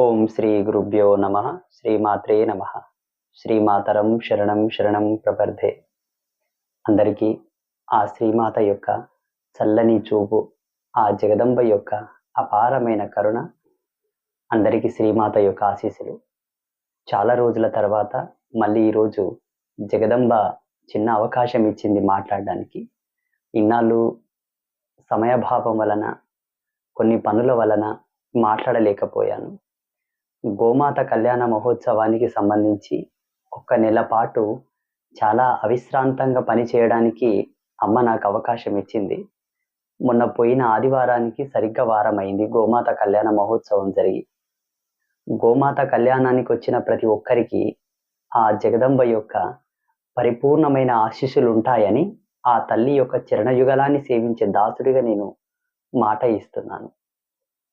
ఓం శ్రీ గురుభ్యో నమ శ్రీమాత్రే నమ శ్రీమాతరం శరణం శరణం ప్రపర్ధే. అందరికీ ఆ శ్రీమాత యొక్క చల్లని చూపు ఆ జగదంబ యొక్క అపారమైన కరుణ అందరికీ శ్రీమాత యొక్క ఆశీస్సులు. చాలా రోజుల తర్వాత మళ్ళీ ఈరోజు జగదంబ చిన్న అవకాశం ఇచ్చింది మాట్లాడడానికి. ఇన్నాళ్ళు సమయభావం వలన కొన్ని పనుల వలన మాట్లాడలేకపోయాను. గోమాత కళ్యాణ మహోత్సవానికి సంబంధించి ఒక నెల పాటు చాలా అవిశ్రాంతంగా పనిచేయడానికి అమ్మ నాకు అవకాశం ఇచ్చింది. మొన్న పోయిన ఆదివారానికి సరిగ్గా వారమైంది గోమాత కళ్యాణ మహోత్సవం జరిగి. గోమాత కళ్యాణానికి వచ్చిన ప్రతి ఒక్కరికి ఆ జగదంబ యొక్క పరిపూర్ణమైన ఆశీస్సులు ఉంటాయని ఆ తల్లి యొక్క చరణయుగలాన్ని సేవించే దాసుడిగా నేను మాట ఇస్తున్నాను.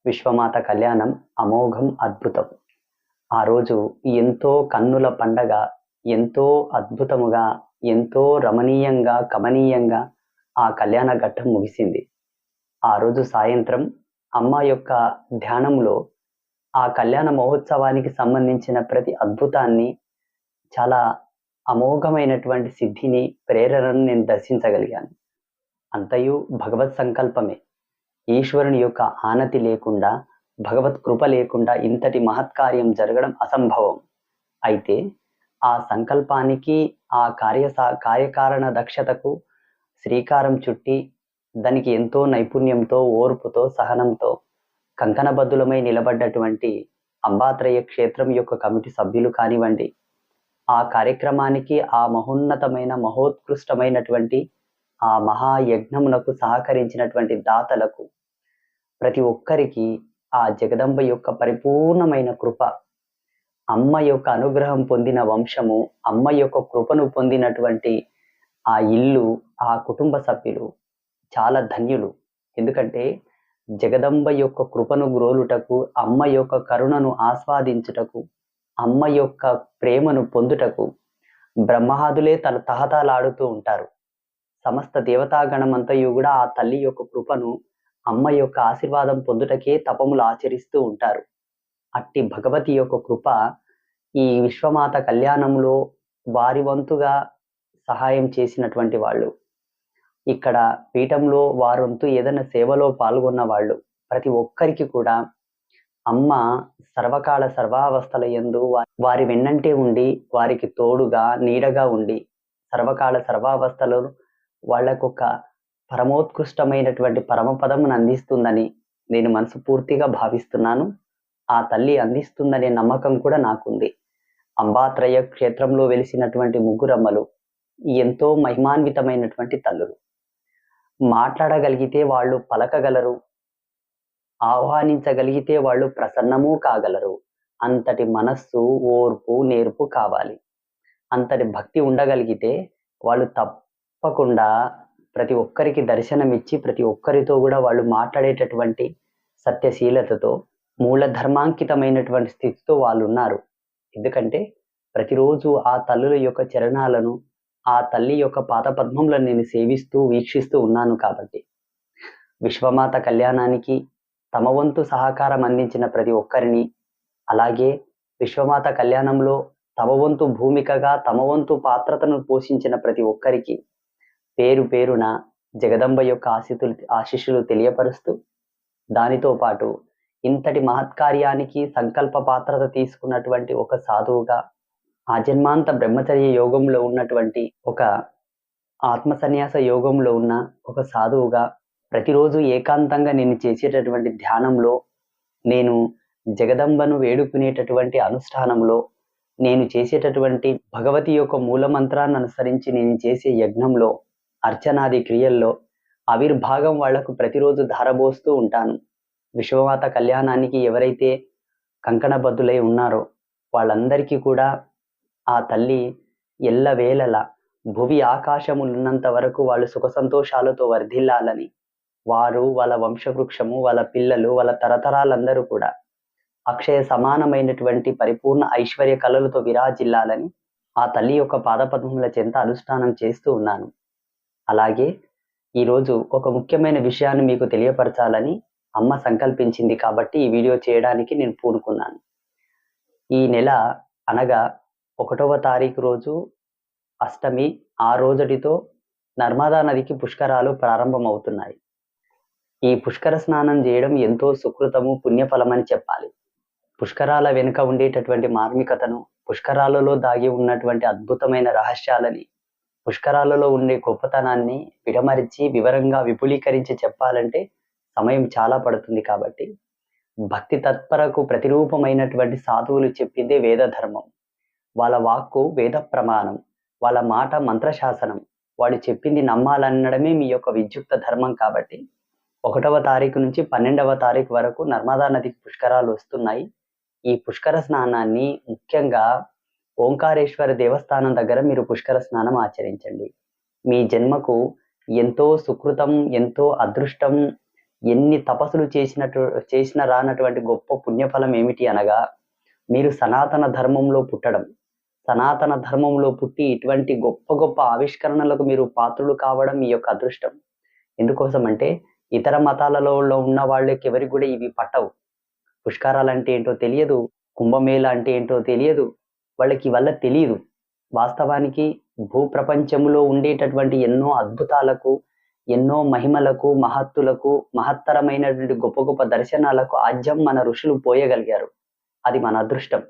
విశ్వమాత కళ్యాణం అమోఘం అద్భుతం. ఆ రోజు ఎంతో కన్నుల పండగ ఎంతో అద్భుతముగా ఎంతో రమణీయంగా కమనీయంగా ఆ కళ్యాణ ఘట్టం ముగిసింది. ఆ రోజు సాయంత్రం అమ్మ యొక్క ధ్యానంలో ఆ కళ్యాణ మహోత్సవానికి సంబంధించిన ప్రతి అద్భుతాన్ని చాలా అమోఘమైనటువంటి సిద్ధిని ప్రేరణను నేను దర్శించగలిగాను. అంతయు భగవత్ సంకల్పమే. ఈశ్వరుని యొక్క ఆనతి లేకుండా భగవత్ కృప లేకుండా ఇంతటి మహత్కార్యం జరగడం అసంభవం. అయితే ఆ సంకల్పానికి ఆ కార్య కార్యకారణ దక్షతకు శ్రీకారం చుట్టి దానికి ఎంతో నైపుణ్యంతో ఓర్పుతో సహనంతో కంకణబద్దులమై నిలబడ్డటువంటి అంబాత్రయ క్షేత్రం యొక్క కమిటీ సభ్యులు కానివ్వండి ఆ కార్యక్రమానికి ఆ మహోన్నతమైన మహోత్కృష్టమైనటువంటి ఆ మహాయజ్ఞమునకు సహకరించినటువంటి దాతలకు ప్రతి ఒక్కరికి ఆ జగదంబ యొక్క పరిపూర్ణమైన కృప అమ్మ యొక్క అనుగ్రహం పొందిన వంశము అమ్మ యొక్క కృపను పొందినటువంటి ఆ ఇల్లు ఆ కుటుంబ సభ్యులు చాలా ధన్యులు. ఎందుకంటే జగదంబ యొక్క కృపను గ్రోలుటకు అమ్మ యొక్క కరుణను ఆస్వాదించుటకు అమ్మ యొక్క ప్రేమను పొందుటకు బ్రహ్మాదులే తన తహతాలాడుతూ ఉంటారు. సమస్త దేవతాగణమంతయు కూడా ఆ తల్లి యొక్క కృపను అమ్మ యొక్క ఆశీర్వాదం పొందుటకే తపములు ఆచరిస్తూ ఉంటారు. అట్టి భగవతి యొక్క కృప ఈ విశ్వమాత కళ్యాణంలో వారి వంతుగా సహాయం చేసినటువంటి వాళ్ళు. ఇక్కడ పీఠంలో వారంతు ఏదైనా సేవలో పాల్గొన్న వాళ్ళు. ప్రతి ఒక్కరికి కూడా అమ్మ సర్వకాల సర్వావస్థల ఎందు వారి వెన్నంటే ఉండి వారికి తోడుగా నీడగా ఉండి సర్వకాల సర్వావస్థలో వాళ్ళకొక పరమోత్కృష్టమైనటువంటి పరమపదమును అందిస్తుందని నేను మనసుపూర్తిగా భావిస్తున్నాను. ఆ తల్లి అందిస్తుందనే నమ్మకం కూడా నాకుంది. అంబాత్రయ క్షేత్రంలో వెలిసినటువంటి ముగ్గురమ్మలు ఎంతో మహిమాన్వితమైనటువంటి తల్లులు. మాట్లాడగలిగితే వాళ్ళు పలకగలరు. ఆహ్వానించగలిగితే వాళ్ళు ప్రసన్నము కాగలరు. అంతటి మనస్సు ఓర్పు నేర్పు కావాలి. అంతటి భక్తి ఉండగలిగితే వాళ్ళు తప్పకుండా ప్రతి ఒక్కరికి దర్శనమిచ్చి ప్రతి ఒక్కరితో కూడా వాళ్ళు మాట్లాడేటటువంటి సత్యశీలతతో మూల ధర్మాంకితమైనటువంటి స్థితితో వాళ్ళు ఉన్నారు. ఎందుకంటే ప్రతిరోజు ఆ తల్లుల యొక్క చరణాలను ఆ తల్లి యొక్క పాత పాదపద్మములను నేను సేవిస్తూ వీక్షిస్తూ ఉన్నాను కాబట్టి. విశ్వమాత కళ్యాణానికి తమ వంతు సహకారం అందించిన ప్రతి ఒక్కరిని అలాగే విశ్వమాత కళ్యాణంలో తమ వంతు భూమికగా తమ వంతు పాత్రతను పోషించిన ప్రతి ఒక్కరికి పేరు పేరున జగదంబ యొక్క ఆశితులు ఆశిషులు తెలియపరుస్తూ దానితో పాటు ఇంతటి మహత్కార్యానికి సంకల్ప పాత్రత తీసుకున్నటువంటి ఒక సాధువుగా ఆ జన్మాంత బ్రహ్మచర్య యోగంలో ఉన్నటువంటి ఒక ఆత్మ సన్యాస యోగంలో ఉన్న ఒక సాధువుగా ప్రతిరోజు ఏకాంతంగా నేను చేసేటటువంటి ధ్యానంలో నేను జగదంబను వేడుకునేటటువంటి అనుష్ఠానంలో నేను చేసేటటువంటి భగవతి యొక్క మూలమంత్రాన్ని అనుసరించి నేను చేసే యజ్ఞంలో అర్చనాది క్రియల్లో ఆవిర్భాగం వాళ్ళకు ప్రతిరోజు ధారబోస్తూ ఉంటాను. విశ్వమాత కళ్యాణానికి ఎవరైతే కంకణబద్ధులై ఉన్నారో వాళ్ళందరికీ కూడా ఆ తల్లి ఎల్లవేళలా భువి ఆకాశములున్నంత వరకు వాళ్ళు సుఖ సంతోషాలతో వర్ధిల్లాలని వారు వాళ్ళ వంశవృక్షము వాళ్ళ పిల్లలు వాళ్ళ తరతరాలందరూ కూడా అక్షయ సమానమైనటువంటి పరిపూర్ణ ఐశ్వర్య కళలతో విరాజిల్లాలని ఆ తల్లి యొక్క పాదపద్మముల చెంత అనుష్ఠానం చేస్తూ ఉన్నాను. అలాగే ఈరోజు ఒక ముఖ్యమైన విషయాన్ని మీకు తెలియపరచాలని అమ్మ సంకల్పించింది కాబట్టి ఈ వీడియో చేయడానికి నేను పూనుకున్నాను. ఈ నెల అనగా ఒకటవ తారీఖు రోజు అష్టమి ఆ రోజుటితో నర్మదా నదికి పుష్కరాలు ప్రారంభమవుతున్నాయి. ఈ పుష్కర స్నానం చేయడం ఎంతో సుకృతము పుణ్యఫలమని చెప్పాలి. పుష్కరాల వెనుక ఉండేటటువంటి మార్మికతను పుష్కరాలలో దాగి ఉన్నటువంటి అద్భుతమైన రహస్యాలని పుష్కరాలలో ఉండే గొప్పతనాన్ని విడమరిచి వివరంగా విపులీకరించి చెప్పాలంటే సమయం చాలా పడుతుంది కాబట్టి భక్తి తత్పరకు ప్రతిరూపమైనటువంటి సాధువులు చెప్పిందే వేద ధర్మం వాళ్ళ వాక్కు వేద ప్రమాణం వాళ్ళ మాట మంత్రశాసనం వాళ్ళు చెప్పింది నమ్మాలనడమే మీ యొక్క విద్యుక్త ధర్మం కాబట్టి ఒకటవ తారీఖు నుంచి పన్నెండవ తారీఖు వరకు నర్మదా నదికి పుష్కరాలు వస్తున్నాయి. ఈ పుష్కర స్నానాన్ని ముఖ్యంగా ఓంకారేశ్వర దేవస్థానం దగ్గర మీరు పుష్కర స్నానం ఆచరించండి. మీ జన్మకు ఎంతో సుకృతం ఎంతో అదృష్టం ఎన్ని తపస్సులు చేసినట్టు చేసిన రానటువంటి గొప్ప పుణ్యఫలం ఏమిటి అనగా మీరు సనాతన ధర్మంలో పుట్టడం. సనాతన ధర్మంలో పుట్టి ఇటువంటి గొప్ప గొప్ప ఆవిష్కరణలకు మీరు పాత్రులు కావడం మీ యొక్క అదృష్టం. ఎందుకోసం అంటే ఇతర మతాలలో ఉన్న వాళ్ళకి ఎవరికి కూడా ఇవి పట్టవు. పుష్కరాలు అంటే ఏంటో తెలియదు కుంభమేళ అంటే ఏంటో తెలియదు వాళ్ళకి వల్ల తెలియదు వాస్తవానికి భూప్రపంచంలో ఉండేటటువంటి ఎన్నో అద్భుతాలకు ఎన్నో మహిమలకు మహత్తులకు మహత్తరమైనటువంటి గొప్ప గొప్ప దర్శనాలకు ఆజ్యం మన ఋషులు పోయగలిగారు. అది మన అదృష్టం.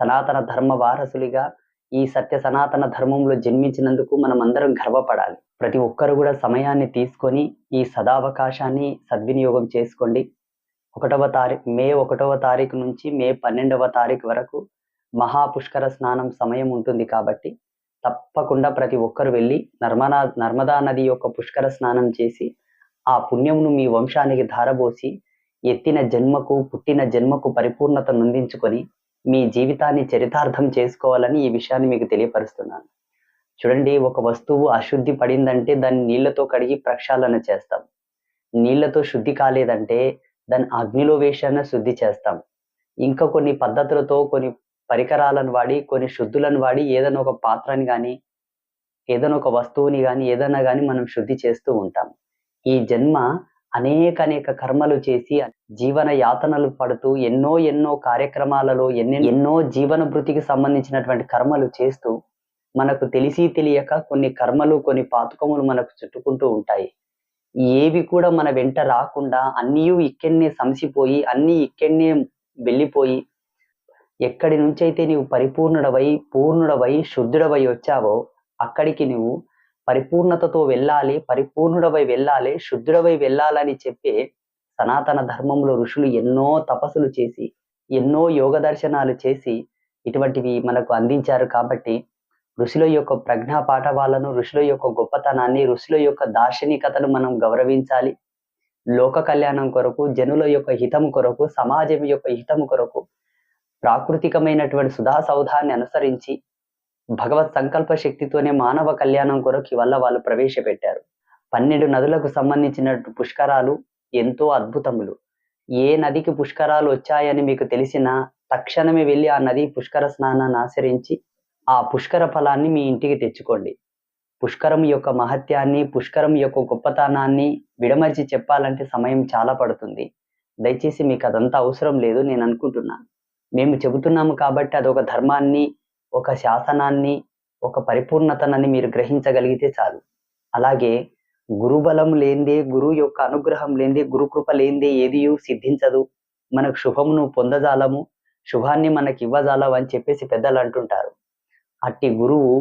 సనాతన ధర్మ వారసులుగా ఈ సత్య సనాతన ధర్మంలో జన్మించినందుకు మనం అందరం గర్వపడాలి. ప్రతి ఒక్కరు కూడా సమయాన్ని తీసుకొని ఈ సదావకాశాన్ని సద్వినియోగం చేసుకోండి. ఒకటవ తారీఖు మే ఒకటవ తారీఖు నుంచి మే పన్నెండవ తారీఖు వరకు మహాపుష్కర స్నానం సమయం ఉంటుంది కాబట్టి తప్పకుండా ప్రతి ఒక్కరు వెళ్ళి నర్మదా నర్మదా నది యొక్క పుష్కర స్నానం చేసి ఆ పుణ్యమును మీ వంశానికి ధారబోసి ఎత్తిన జన్మకు పుట్టిన జన్మకు పరిపూర్ణత నుందించుకొని మీ జీవితాన్ని చరితార్థం చేసుకోవాలని ఈ విషయాన్ని మీకు తెలియపరుస్తున్నాను. చూడండి ఒక వస్తువు అశుద్ధి పడిందంటే దాన్ని నీళ్ళతో కడిగి ప్రక్షాళన చేస్తాం. నీళ్ళతో శుద్ధి కాలేదంటే దాన్ని అగ్నిలో వేషాన శుద్ధి చేస్తాం. ఇంకా కొన్ని పద్ధతులతో కొన్ని పరికరాలను వాడి కొన్ని శుద్ధులను వాడి ఏదైనా ఒక పాత్రని కానీ ఏదైనా ఒక వస్తువుని కానీ ఏదైనా కానీ మనం శుద్ధి చేస్తూ ఉంటాం. ఈ జన్మ అనేక అనేక కర్మలు చేసి జీవన యాతనలు పడుతూ ఎన్నో ఎన్నో కార్యక్రమాలలో ఎన్నె ఎన్నో జీవన భృతికి సంబంధించినటువంటి కర్మలు చేస్తూ మనకు తెలిసి తెలియక కొన్ని కర్మలు కొన్ని పాతకములు మనకు చుట్టుకుంటూ ఉంటాయి. ఏవి కూడా మన వెంట రాకుండా అన్నీ ఇక్కడనే సంసిపోయి అన్నీ ఇక్కడనే వెళ్ళిపోయి ఎక్కడి నుంచైతే నీవు పరిపూర్ణుడవై పూర్ణుడవై శుద్ధుడవై వచ్చావో అక్కడికి నువ్వు పరిపూర్ణతతో వెళ్ళాలి పరిపూర్ణుడవై వెళ్ళాలి శుద్ధుడవై వెళ్ళాలని చెప్పే సనాతన ధర్మంలో ఋషులు ఎన్నో తపస్సులు చేసి ఎన్నో యోగ దర్శనాలు చేసి ఇటువంటివి మనకు అందించారు కాబట్టి ఋషుల యొక్క ప్రజ్ఞా పాఠవాలను ఋషుల యొక్క గొప్పతనాన్ని ఋషుల యొక్క దార్శనికతను మనం గౌరవించాలి. లోక కళ్యాణం కొరకు జనుల యొక్క హితము కొరకు సమాజం యొక్క హితము కొరకు ప్రాకృతికమైనటువంటి సుధా సౌధాన్ని అనుసరించి భగవత్ సంకల్ప శక్తితోనే మానవ కళ్యాణం కొరకు వల్ల వాళ్ళు ప్రవేశపెట్టారు. పన్నెండు నదులకు సంబంధించిన పుష్కరాలు ఎంతో అద్భుతములు. ఏ నదికి పుష్కరాలు వచ్చాయని మీకు తెలిసినా తక్షణమే వెళ్ళి ఆ నది పుష్కర స్నానాన్ని ఆచరించి ఆ పుష్కర ఫలాన్ని మీ ఇంటికి తెచ్చుకోండి. పుష్కరం యొక్క మహత్యాన్ని పుష్కరం యొక్క గొప్పతనాన్ని విడమర్చి చెప్పాలంటే సమయం చాలా పడుతుంది. దయచేసి మీకు అదంతా అవసరం లేదు నేను అనుకుంటున్నాను. మేము చెబుతున్నాము కాబట్టి అదొక ధర్మాన్ని ఒక శాసనాన్ని ఒక పరిపూర్ణతనని మీరు గ్రహించగలిగితే చాలు. అలాగే గురుబలం లేనిదే గురువు యొక్క అనుగ్రహం లేనిదే గురుకృప లేనిదే ఏది సిద్ధించదు. మనకు శుభమును పొందజాలము శుభాన్ని మనకి ఇవ్వజాలవు అని చెప్పేసి పెద్దలు అంటుంటారు. అట్టి గురువు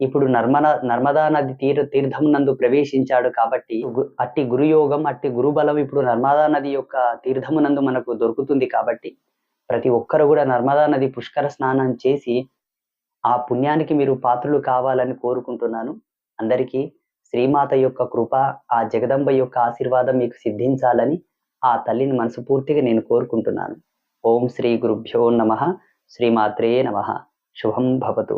ఇప్పుడు నర్మదా నర్మదా నది తీర తీర్థం నందు ప్రవేశించాడు కాబట్టి అట్టి గురుయోగం అట్టి గురుబలం ఇప్పుడు నర్మదా నది యొక్క తీర్థము నందు మనకు దొరుకుతుంది కాబట్టి ప్రతి ఒక్కరు కూడా నర్మదా నది పుష్కర స్నానం చేసి ఆ పుణ్యానికి మీరు పాత్రలు కావాలని కోరుకుంటున్నాను. అందరికీ శ్రీమాత యొక్క కృప ఆ జగదంబ యొక్క ఆశీర్వాదం మీకు సిద్ధించాలని ఆ తల్లిని మనసుపూర్తిగా నేను కోరుకుంటున్నాను. ఓం శ్రీ గురుభ్యో నమ. శ్రీమాత్రే నమ. శుభం భవతు.